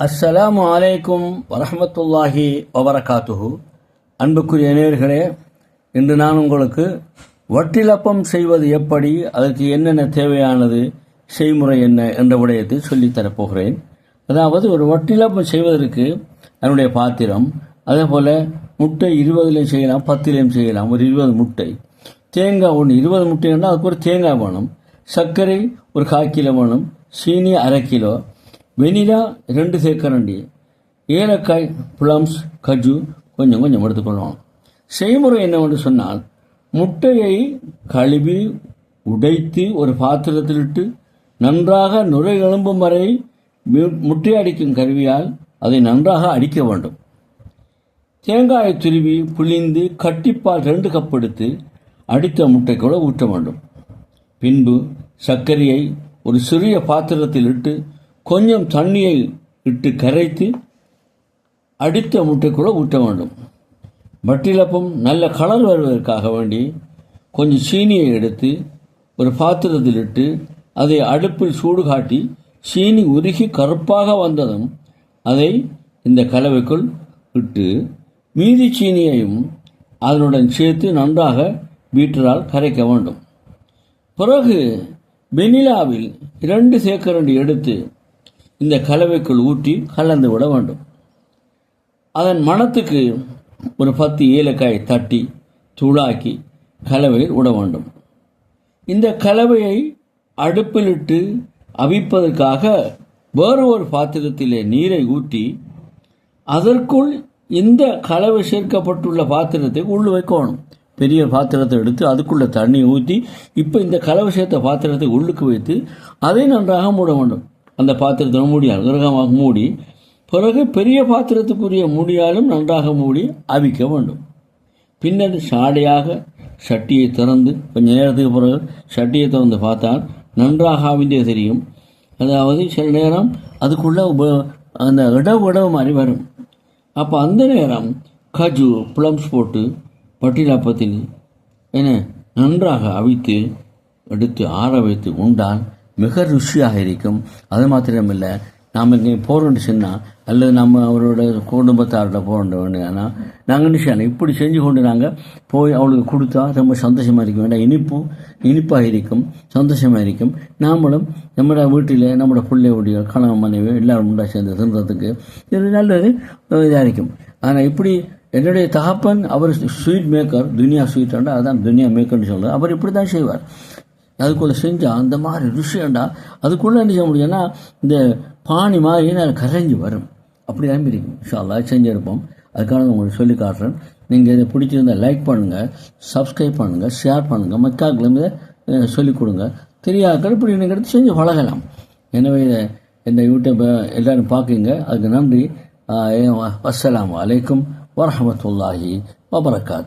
அஸ்ஸலாமு அலைக்கும் வரஹமத்துல்லாஹி வபரகாத்துஹு. அன்புக்குரிய நேர்களே இன்று நான் உங்களுக்கு வட்டிலப்பம் செய்வது எப்படி அதற்கு என்னென்ன தேவையானது செய்முறை என்ன என்ற விடயத்தை சொல்லித்தரப்போகிறேன் அதாவது ஒரு வட்டிலப்பம் செய்வதற்கு என்னுடைய பாத்திரம் அதே போல் முட்டை இருபதுலையும் செய்யலாம் பத்துலேயும் செய்யலாம் ஒரு இருபது முட்டை. தேங்காய் ஒன்று இருபது முட்டைன்னா அதுக்கு ஒரு தேங்காய் வேணும். சர்க்கரை ஒரு கால் கிலோ வேணும். சீனி அரை கிலோ. வெனிலா ரெண்டு சேர்க்கரண்டி. ஏலக்காய் பிளம்ஸ் கஜு கொஞ்சம் கொஞ்சம் எடுத்துக்கொள்ளணும் செய்முறை என்னவென்று சொன்னால் முட்டையை கழுவி உடைத்து ஒரு பாத்திரத்தில் இட்டு நன்றாக நுரை எழும்பும் வரை முட்டை அடிக்கும் கருவியால் அதை நன்றாக அடிக்க வேண்டும். தேங்காயை துருவி புளிந்து கட்டிப்பால் ரெண்டு கப் எடுத்து அடித்த முட்டை கூட ஊற்ற வேண்டும். பின்பு சர்க்கரையை ஒரு சிறிய பாத்திரத்தில் இட்டு கொஞ்சம் தண்ணியை இட்டு கரைத்து அடித்த முட்டைக்குள்ளே ஊற்ற வேண்டும். வட்டிலப்பம் நல்ல கலர் வருவதற்காக வேண்டி கொஞ்சம் சீனியை எடுத்து ஒரு பாத்திரத்தில் இட்டு அதை அடுப்பில் சூடு காட்டி சீனி உருகி கருப்பாக வந்ததும் அதை இந்த கலவைக்குள் இட்டு மீதி சீனியையும் அதனுடன் சேர்த்து நன்றாக பீட்டரால் கரைக்க வேண்டும். பிறகு வெனிலாவில் இரண்டு சேக்கரண்டி எடுத்து இந்த கலவைக்குள் ஊற்றி கலந்து விட வேண்டும். அதன் மணத்துக்கு ஒரு பத்து ஏலக்காய் தட்டி தூளாக்கி கலவையில் விட வேண்டும். இந்த கலவையை அடுப்பிலிட்டு அவிப்பதற்காக வேறு ஒரு பாத்திரத்திலே நீரை ஊற்றி அதற்குள் இந்த கலவை சேர்க்கப்பட்டுள்ள பாத்திரத்தை உள்ள வைக்கணும். பெரிய பாத்திரத்தை எடுத்து அதுக்குள்ளே தண்ணி ஊற்றி இப்போ இந்த கலவை சேர்த்த பாத்திரத்தை உள்ளுக்கு வைத்து அதை நன்றாக மூட வேண்டும். அந்த பாத்திரத்தை மூடியால் கிரகமாக மூடி பிறகு பெரிய பாத்திரத்துக்குரிய மூடியாலும் நன்றாக மூடி அவிக்க வேண்டும். பின்னர் சாடையாக சட்டியை திறந்து கொஞ்சம் நேரத்துக்கு பிறகு சட்டியை திறந்து பார்த்தால் நன்றாக அவிந்தே தெரியும். அதாவது சில நேரம் அதுக்குள்ளே உப- அந்த இடவு இடவு மாதிரி வரும். அப்போ அந்த நேரம் கஜு ப்ளம்ஸ் போட்டு பட்டிலாப்பத்தில் என்ன நன்றாக அவித்து எடுத்து ஆற வைத்து உண்டால் மிக ருசியாக இருக்கும். அது மாத்திரமில்லை நாம் இங்கே போகிறோம்னு சொன்னால் அல்லது நம்ம அவரோட குடும்பத்தார்கிட்ட போக வேண்டியனா நாங்கள் என்ன இப்படி செஞ்சு கொண்டு நாங்கள் போய் அவளுக்கு கொடுத்தா ரொம்ப சந்தோஷமாக இருக்க வேண்டாம் இனிப்பு இனிப்பாக இருக்கும் சந்தோஷமாக இருக்கும். நாமளும் நம்மளோட வீட்டில் நம்மளோட பிள்ளையுடைய கணவன் மனைவி எல்லாரும் உண்டா சேர்ந்து தின்றதுக்கு இது நல்லது இதாக இருக்கும். ஆனால் இப்படி என்னுடைய தகப்பன் அவர் ஸ்வீட் மேக்கர் துனியா ஸ்வீட் அதான் துனியா மேக்கர்னு சொல்கிறார் அவர் இப்படி தான் செய்வார். அதுக்குள்ளே செஞ்சால் அந்த மாதிரி ருசியாண்டா அதுக்குள்ளே என்ன செய்ய முடியும்னா இந்த பாணி மாதிரி நான் கரைஞ்சி வரும். அப்படி தான் இருக்கும் இன்ஷா செஞ்சுருப்போம் அதுக்காக உங்களுக்கு சொல்லி காட்டுறேன். நீங்கள் இதை பிடிச்சிருந்தா லைக் பண்ணுங்கள் சப்ஸ்கிரைப் பண்ணுங்கள் ஷேர் பண்ணுங்கள் மக்காக்களும் இதை சொல்லிக் கொடுங்க. தெரியாக்கள் இப்படி நீங்கள் எடுத்து செஞ்சு பழகலாம். எனவே இதை இந்த யூடியூப்பை எல்லோரும் பார்க்குங்க. அதுக்கு நன்றி. அஸ்ஸலாமு அலைக்கும் வரஹமத்துல்லாஹி வபரகாத்.